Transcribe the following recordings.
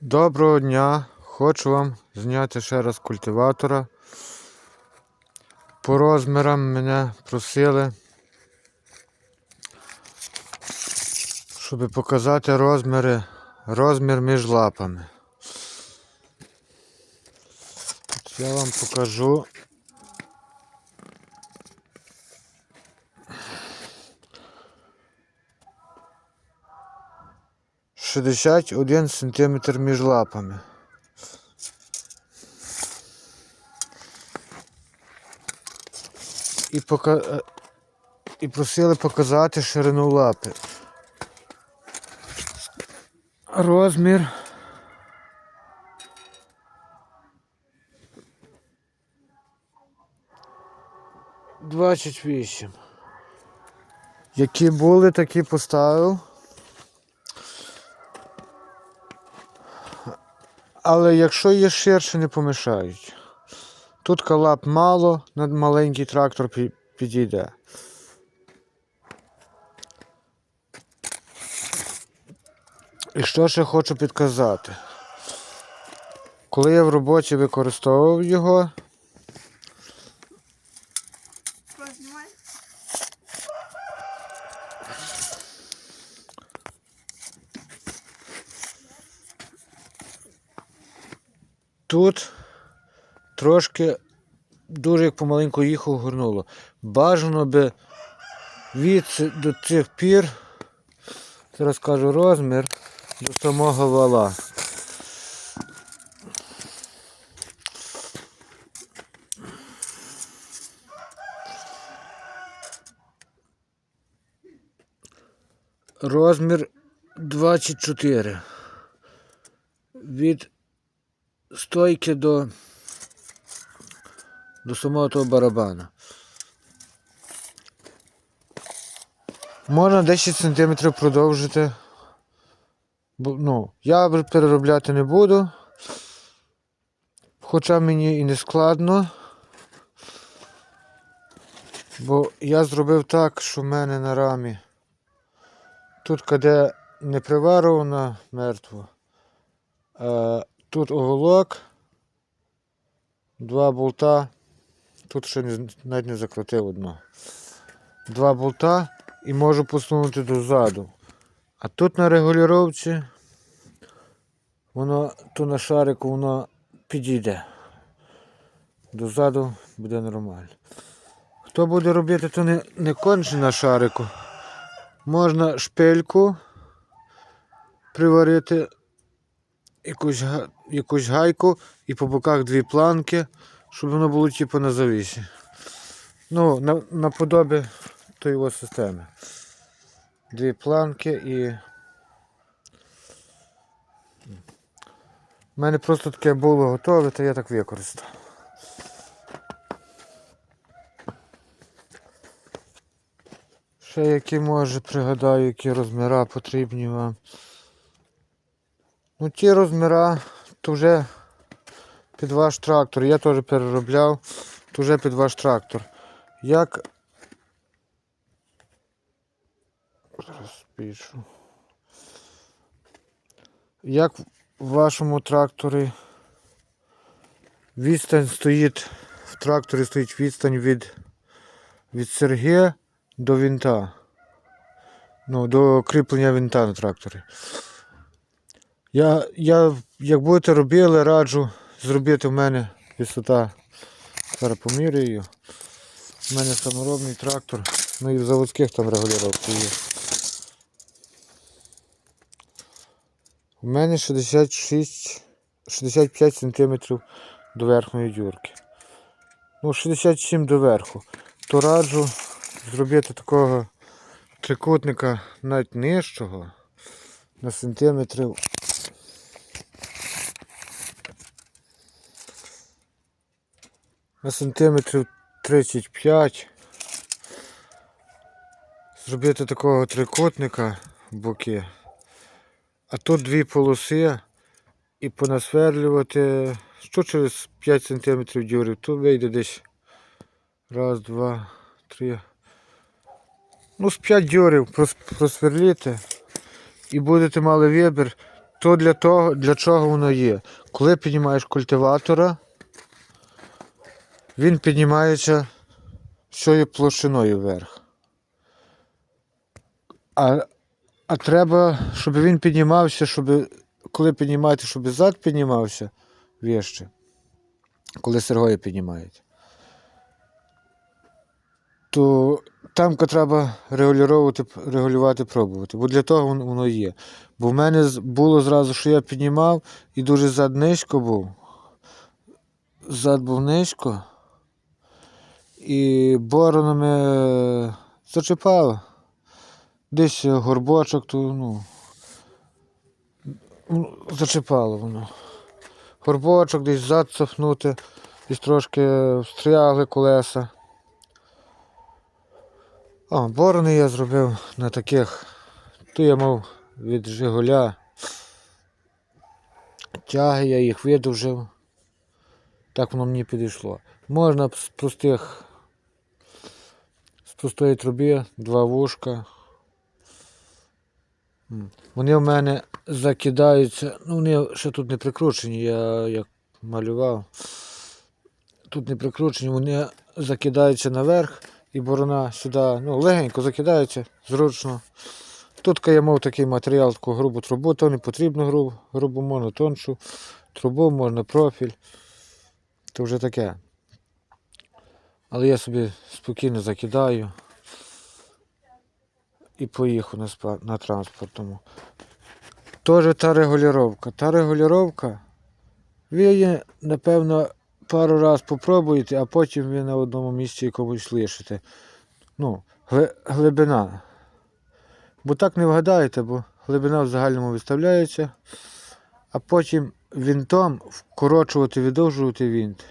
Доброго дня! Хочу вам зняти ще раз культиватора. По розмірам мене просили, щоб показати розміри, розмір між лапами. Я вам покажу. Шістдесят один сантиметр між лапами. І, пока... е, і просили показати ширину лапи. Розмір. Двадцять вісім. Які були, такі поставив. Але якщо є ширше, не помішають. Тут калап мало, на маленький трактор підійде. І що ще хочу підказати? Коли я в роботі використовував його, тут трошки дуже як помаленьку їхав горнуло. Бажано би від до цих пір, зараз кажу розмір, до самого вала. Розмір 24. Від стойки до, до самого того барабана. Можна 10 см продовжити. Ну, я переробляти не буду. Хоча мені і не складно. Бо я зробив так, що в мене на рамі. Тут, де не приваровано мертво. Тут оголок, два болта. Тут ще навіть не закрутив одно. Два болта і можу посунути дозаду. А тут на регулювачі воно то на шарику воно підійде. Дозаду буде нормально. Хто буде робити, то не, не конче на шарику. Можна шпильку приварити якусь, якусь гайку і по боках дві планки, щоб воно було типу на завісі. Ну, на, наподобі тої його системи. Дві планки і. У мене просто таке було готове, то я так використав. Ще які може пригадаю, які розміра потрібні вам. Ну ті розміра, то вже під ваш трактор. Я теж переробляв, то вже під ваш трактор. Як. Зараз пишу. Як в вашому тракторі відстань стоїть, в тракторі стоїть відстань від, від серги до винта. Ну, до кріплення винта на тракторі. Я, я, як будете робили, раджу зробити в мене висота. Зараз поміряю. У мене саморобний трактор, ну і в заводських там регулювання є. У мене 66, 65 см до верхньої дюрки. Ну, 67 до верху. То раджу зробити такого трикутника навіть нижчого на сантиметрів на сантиметрів 35. Зробити такого трикутника в боки. А тут дві полоси і понасверлювати що через 5 см дюрів. Тут вийде десь раз, два, три. Ну, з 5 дюрів прос- просверліти і будете мали вибір То для того, для чого воно є. Коли піднімаєш культиватора, він піднімається всією площиною вверх. А, а треба, щоб він піднімався, щоб коли піднімаєте, щоб зад піднімався вище, коли сергою піднімаєте. То там треба регулювати, регулювати, пробувати. Бо для того воно є. Бо в мене було зразу, що я піднімав, і дуже зад низько був. Зад був низько. І боронами зачіпало. Десь горбочок, то ну. ну, Зачіпало воно. Горбочок десь зад десь трошки встрягли колеса. О, борони я зробив на таких. То я мав від Жигуля. Тяги, я їх видовжив. Так воно мені підійшло. Можна з простих, з простої труби, два вушка. Вони в мене закидаються. Ну, вони ще тут не прикручені, я як малював. Тут не прикручені, вони закидаються наверх і борона сюди, ну, легенько закидається, зручно. Тут я мав такий матеріал, таку грубу трубу, то не потрібно грубу, грубу можна тоншу трубу, можна профіль. То вже таке. Але я собі спокійно закидаю і поїхав на, спа- на транспортному. Теж та регулювання. Та регулювання, ви її, напевно, пару раз попробуєте, а потім ви на одному місці якомусь лишите. Ну, гли- глибина. Бо так не вгадаєте, бо глибина в загальному виставляється, а потім вінтом вкорочувати, видовжувати вінт.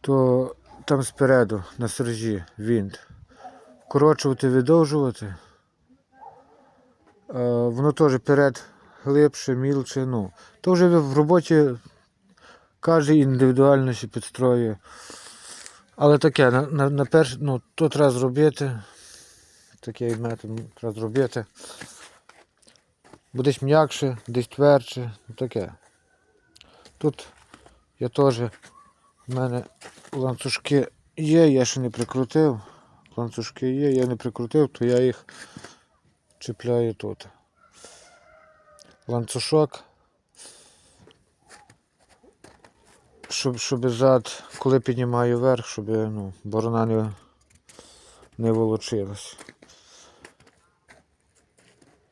То там спереду на сержі вінт. Вкорочувати, видовжувати. Е, воно теж перед глибше, мілче. Ну. То вже в роботі кожен індивідуально ще підстроює. Але таке, на, на, на перш, ну, то треба зробити. Такий метод треба зробити. Бо м'якше, десь твердше, ну таке. Тут я теж, в мене ланцюжки є, я ще не прикрутив. Ланцюжки є, я не прикрутив, то я їх чіпляю тут. Ланцюжок. Щоб, щоб зад, коли піднімаю вверх, щоб ну, борона не, не волочилась.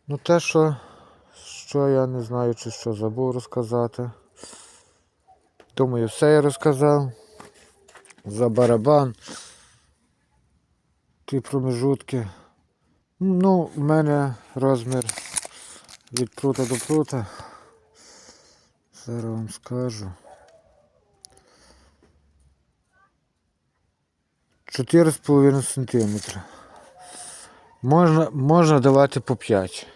Ну те, що, що я не знаю, чи що забув розказати. Думаю, все я розказав. За барабан. Ті промежутки. Ну, в мене розмір від прута до прута. Зараз вам скажу. 4,5 см. Можна, можна давати по 5.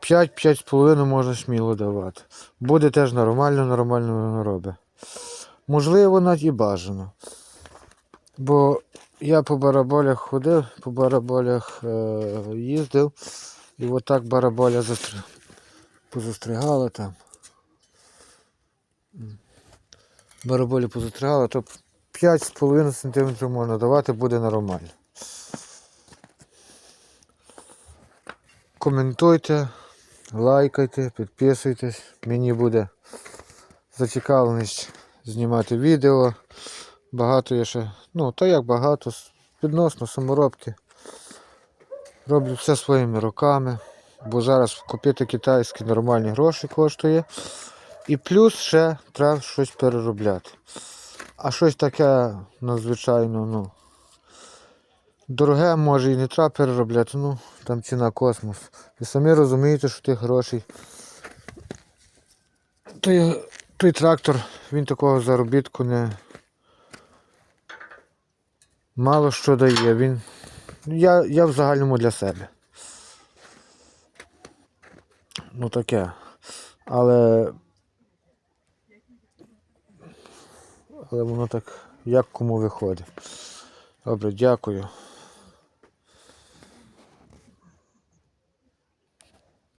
5-5,5 можна сміло давати. Буде теж нормально, нормально воно робить. Можливо, навіть і бажано. Бо я по бараболях ходив, по бараболях е- їздив, і отак бараболя застр... позастригала там. Бараболі позастригала, то 5,5 см можна давати, буде нормально. Коментуйте, лайкайте, підписуйтесь. Мені буде зацікавленість знімати відео. Багато я ще, ну то як багато, відносно саморобки. Роблю все своїми руками, бо зараз купити китайські нормальні гроші коштує. І плюс ще треба щось переробляти. А щось таке надзвичайно, ну. Дороге може і не треба переробляти, ну там ціна космос. Ви самі розумієте, що тих грошей. Той, той трактор, він такого заробітку не мало що дає. Він. Я, я в загальному для себе. Ну таке. Але. Але воно так як кому виходить. Добре, дякую.